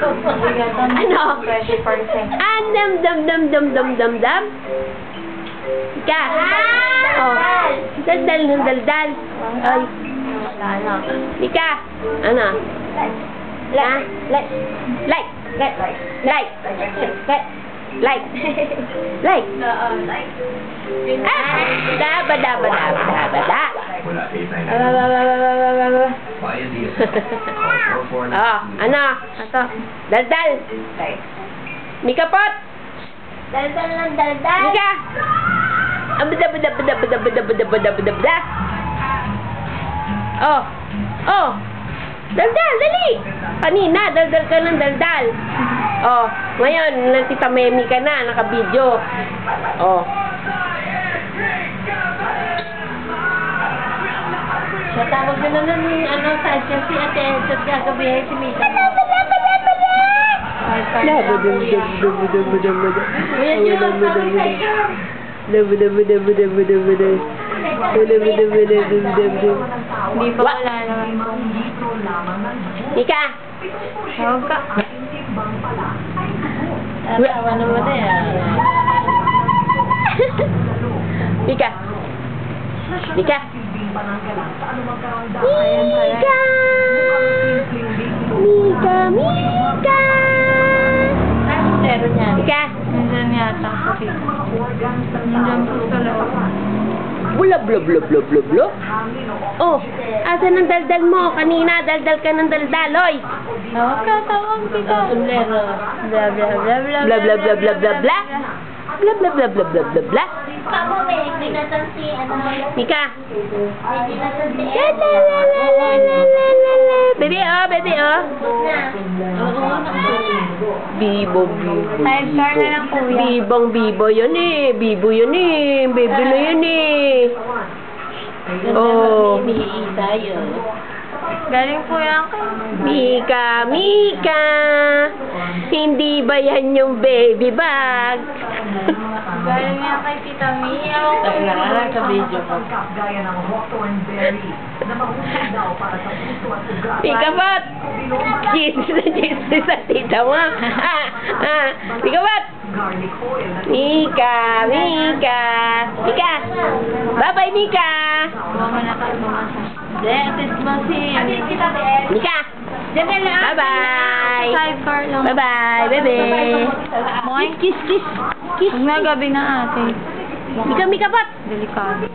ano? Ah, dam, dam, dam, dam, dam, dam, dam. Ika. Oh. Daldal, daldal. Ay. Ika. Ano? Like. Ah. Like. Like. Like. Like. Like. Like. Like. Ah! Daba, daba, daba, daba, da. Wala, 8, 9, 9 idea. oh, ah, ano? Ato. Daldal. Mika pot. Daldal lang daldal. Mika. Ah, abda abda abda abda abda abda abda abda abda. Oh. Oh. Daldal, dali. Kanina, daldal ka ng daldal. Oh, ngayon, nang tita Memi ka na, naka-video. Oh. Siya tawag na na nun yung ano, sa siya si Ate at gagabihin si Mika. Labo dum dum dum dum dum dum. Kuya Jun, sabi sa iyo. Dum dum dum dum dum dum dum. Dum dum dum dum dum dum dum. Hindi pa Wa- wala naman. Mika. Tawag ka. Tatawa naman eh. Mika. Mika. Ayan, Mika. Mika, Mika. Zero niyan. Mika. Nandiyan yata. Nandiyan po sa loob. Bula, bula, bula, bula, bula, bula. Oh, asan ang daldal mo? Kanina, daldal ka ng daldal, oy. Tawag ka, tawag kita. Sombrero. Bla bla bla bla Bla, bla, bla, bla, bla, bla. Bla, bla, bla, bla, bla, bla, bla. Tama ba eh, dinatan si ano. Mika. May dinatan si La, la, la, la, la, la, la, la, la. Baby, oh, baby, oh. Bibo, bibo, Sidecar na lang, bibo. kuya. Bibong bibo yun eh. Bibo yun eh. Baby na yun eh. Oh. Galing po yan kay... Mika, Mika. Hindi ba yan yung baby bag? Galing nga kay Tita Mia. Nagkarara ka video ko. Gaya ng Hawthorne Berry na daw para sa puso at ugat. Tikabat! Jesus na Jesus sa tita mo. Ah, ah. ah. Tikabat! Mika, Mika, Mika. Bye-bye, Mika. Mika. Bye-bye. Bye-bye. Sidecar lang. Bye-bye, baby. Kiss, kiss, kiss. Kiss. Huwag na gabi na ate. Mika, Mika Pat! Delikado.